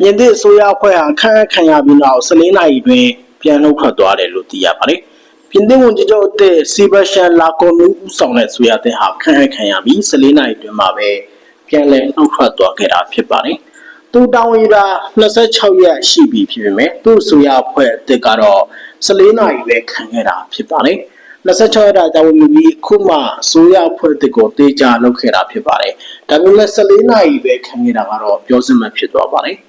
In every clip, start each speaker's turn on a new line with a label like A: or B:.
A: ပြင်သစ်အစိုးရအဖွဲ့ဟာခန့်အပ်ခံရပြီးနောက်14နာရီတွင်ပြန်နှုတ်ထွက်သွားတယ်လို့သိရပါတယ်။ပြင်သစ်ဝန်ကြီးချုပ်အသစ်စီဘရှန်လာကွန်နူဦးဆောင်တဲ့ဆိုရတဲ့ဟာခန့်အပ်ခံရပြီး14နာရီတွင်မှပဲပြန်လည်နှုတ်ထွက်သွားခဲ့တာဖြစ်ပါတယ်။သူတောင်းယူတာ26ရက်ရှိပြီဖြစ်ပေမဲ့သူ့ဆိုရအဖွဲ့အသစ်ကတော့14နာရီပဲခံခဲ့တာဖြစ်ပါတယ်။26ရက်တာတာဝန်ယူပြီးခုမှဆိုရအဖွဲ့အသစ်ကိုတေချာလုပ်ခဲ့တာဖြစ်ပါတယ်။ဒါပေမဲ့14နာရီပဲခံခဲ့တာကတော့ပြောစမှဖြစ်သွားပါတယ်။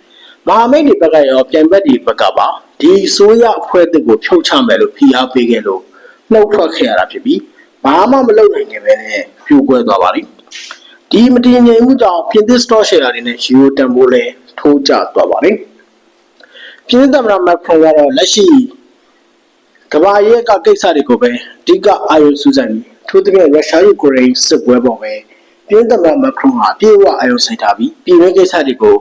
A: မဟာမိတ်တွေဘက်ကရောပြန်ဘက်တွေဘက်ကပါဒီဆိုရအဖွဲ့အသစ်ကိုဖြုတ်ချမယ်လို့ဖိအားပေးခဲ့လို့နှုတ်ထွက်ခဲ့ရတာဖြစ်ပြီးဘာမှမလုပ်နိုင်ခဲ့ပဲနဲ့ပြိုကွဲသွားပါလိမ့်ဒီမတည်ငြိမ်မှုကြောင့်ပြင်သစ်စတော့ရှယ်ယာတွေနဲ့ယူရိုတန်ဖိုးလဲထိုးကျသွားပါလိမ့်ပြင်သစ်သမ္မတမက်ခရွန်ကတော့လက်ရှိကမ္ဘာရဲ့ကကိစ္စတွေကိုပဲအဓိကအာရုံစူးစိုက်ပြီးထို့သဖြင့်ရုရှားယူကရိန်းစစ်ပွဲပေါ်ပဲ ပြည်သမ္မတမက်ခရွန်ဟာပြေဝအာရုံစိုက်ထားပြီးပြည်တွင်းကိစ္စတွေကို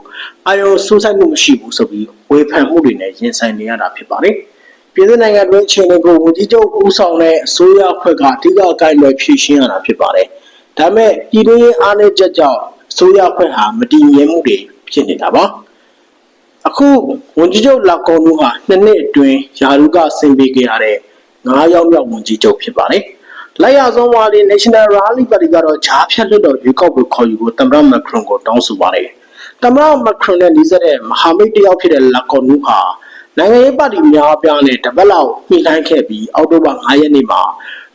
A: အာရုံစူးစိုက်မှုမရှိဘူးဆိုပြီးဝေဖန်မှုတွေနဲ့ရင်ဆိုင်နေရတာဖြစ်ပါတယ်။ပြည်သူနိုင်ငံတွင်းအခြေအနေကိုဝန်ကြီးချုပ်ဦးဆောင်တဲ့အစိုးရအဖွဲ့ကအဓိကအကြိုက်လွယ်ဖြည့်ရှင်းရတာဖြစ်ပါတယ်။ဒါပေမဲ့ပြည်တွင်းရေးအားနည်းချက်ကြောင့်အစိုးရအဖွဲ့ဟာမတည်ငြိမ်မှုတွေဖြစ်နေတာပါ။အခုဝန်ကြီးချုပ်လာကွန်နူဟာနှစ်နှစ်အတွင်းယာရုကဆင်ပေးခဲ့ရတဲ့ငါးယောက်မြောက်ဝန်ကြီးချုပ်ဖြစ်ပါတယ်။ လက်ရဆုံးဝါဒီ National Rally Party ကတော့ဂျားဖြတ်လွတ်တော်ရွေးကောက်ပွဲခေါ်ယူဖို့သမ္မတမက်ခရွန်ကိုတောင်းဆိုပါတယ်။သမ္မတမက်ခရွန်နဲ့နှီးစပ်တဲ့မဟာမိတ်တစ်ယောက်ဖြစ်တဲ့လာကွန်နူဟာနိုင်ငံရေးပါတီများအပြားနဲ့တပတ်လောက်ညှိနှိုင်းခဲ့ပြီးအောက်တိုဘာ9ရက်နေ့မှာ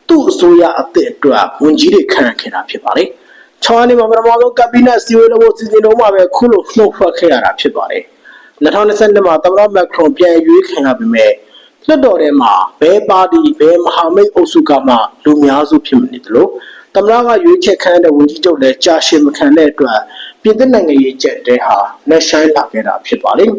A: သူ့အစိုးရအသစ်အတွက်ဝန်ကြီးတွေခန့်အပ်ခဲ့တာဖြစ်ပါတယ်။ချောင်းအနေမှာပထမဆုံးကပ်ဘိနက်စီဝေးလို့စီစဉ်တော့မှပဲခုလိုနှုတ်ထွက်ခဲ့ရတာဖြစ်ပါတယ်။2022မှာသမ္မတမက်ခရွန်ပြန်ရွေးခံရပေမဲ့ လွှတ်တော်ထဲမှာဘဲပါတီဘဲမဟာမိတ်အုပ်စုကမှလူများစုဖြစ်မနေသလိုသမ္မတကရွေးချယ်ခံတဲ့ဝန်ကြီးချုပ်လည်းကြာရှည်မခံတဲ့အတွက်ပြည်သူနိုင်ငံရေးချက်တဲဟာလက်ဆိုင်လာခဲ့တာဖြစ်ပါလိမ့်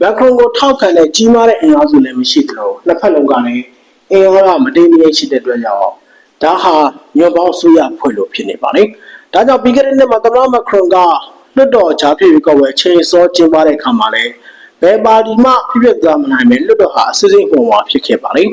A: မက်ခရွန်ကိုထောက်ခံတဲ့ကြီးမားတဲ့အင်အားစုလည်းမရှိသလိုနှစ်ဖက်လုံးကလည်းအင်အားကမတည်မငြိမ်ရှိတဲ့အတွက်ကြောင့်ဒါဟာညွန့်ပေါင်းဆိုရဖွဲ့လို့ဖြစ်နေပါလိမ့်ဒါကြောင့်ပြီးခဲ့တဲ့နှစ်မှာသမ္မတမက်ခရွန်ကလွှတ်တော်ကြားဖြစ်ပြီးကောက်ဝဲချိန်စောကျင်းပတဲ့အခါမှာလည်း ဘယ်ပါတီမှပြည့်ပြည့်သွားမနိုင်ပဲလွတ်တော်ဟာအစစ်အစိမ်ပုံမှာဖြစ်ခဲ့ပါလိမ့်